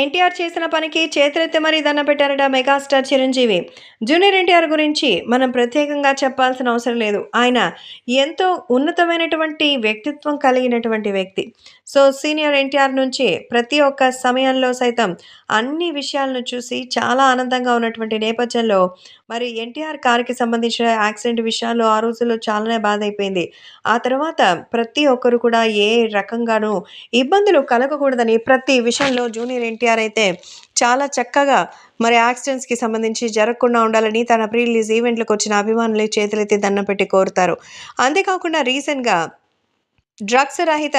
ఎన్టీఆర్ చేసిన పనికి చేతులెత్తి మరీ దండ పెట్టారట మెగాస్టార్ చిరంజీవి. జూనియర్ ఎన్టీఆర్ గురించి మనం ప్రత్యేకంగా చెప్పాల్సిన అవసరం లేదు. ఆయన ఎంతో ఉన్నతమైనటువంటి వ్యక్తిత్వం కలిగినటువంటి వ్యక్తి. సో సీనియర్ ఎన్టీఆర్ నుంచి ప్రతి ఒక్క సమయంలో సైతం అన్ని విషయాలను చూసి చాలా ఆనందంగా ఉన్నటువంటి నేపథ్యంలో మరి ఎన్టీఆర్ కారుకి సంబంధించిన యాక్సిడెంట్ విషయాలు ఆ రోజుల్లో చాలానే బాధ అయిపోయింది ఆ తర్వాత ప్రతి ఒక్కరు కూడా ఏ రకంగానూ ఇబ్బందులు కలగకూడదని ప్రతి విషయంలో జూనియర్ ఎన్టీఆర్ అయితే చాలా చక్కగా మరి యాక్సిడెంట్స్కి సంబంధించి జరగకుండా ఉండాలని తన ప్రీ రిలీజ్ ఈవెంట్లకు వచ్చిన అభిమానులు చేతులెత్తి దండం పెట్టి కోరుతారు. అంతేకాకుండా రీసెంట్గా డ్రగ్స్ రహిత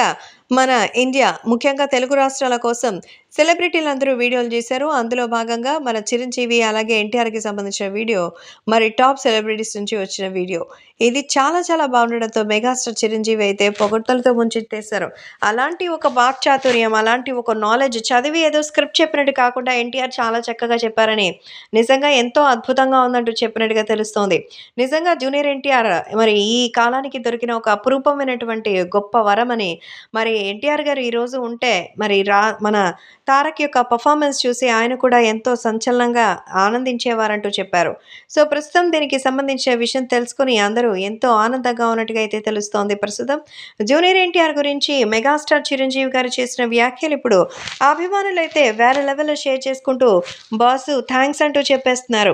మన ఇండియా ముఖ్యంగా తెలుగు రాష్ట్రాల కోసం సెలబ్రిటీలందరూ వీడియోలు చేశారు. అందులో భాగంగా మన చిరంజీవి అలాగే ఎన్టీఆర్కి సంబంధించిన వీడియో మరి టాప్ సెలబ్రిటీస్ నుంచి వచ్చిన వీడియో. ఇది చాలా చాలా బాగుండడంతో మెగాస్టార్ చిరంజీవి అయితే పొగడ్తలతో ముంచెత్తేశారు. అలాంటి ఒక వాక్చాతుర్యం అలాంటి ఒక నాలెడ్జ్ చదివి ఏదో స్క్రిప్ట్ చెప్పినట్టు కాకుండా ఎన్టీఆర్ చాలా చక్కగా చెప్పారని నిజంగా ఎంతో అద్భుతంగా ఉందంటూ చెప్పినట్టుగా తెలుస్తోంది. నిజంగా జూనియర్ ఎన్టీఆర్ మరి ఈ కాలానికి దొరికిన ఒక అపురూపమైనటువంటి గొప్ప గొప్ప వరమని. మరి ఎన్టీఆర్ గారు ఈరోజు ఉంటే మరి రా మన తారక్ యొక్క పర్ఫార్మెన్స్ చూసి ఆయన కూడా ఎంతో సంచలనంగా ఆనందించేవారంటూ చెప్పారు. సో ప్రస్తుతం దీనికి సంబంధించిన విషయం తెలుసుకుని అందరూ ఎంతో ఆనందంగా ఉన్నట్టుగా అయితే తెలుస్తోంది. ప్రస్తుతం జూనియర్ ఎన్టీఆర్ గురించి మెగాస్టార్ చిరంజీవి గారు చేసిన వ్యాఖ్యలు ఇప్పుడు అభిమానులు అయితే వేరే లెవెల్లో షేర్ చేసుకుంటూ బాసు థ్యాంక్స్ అంటూ చెప్పేస్తున్నారు.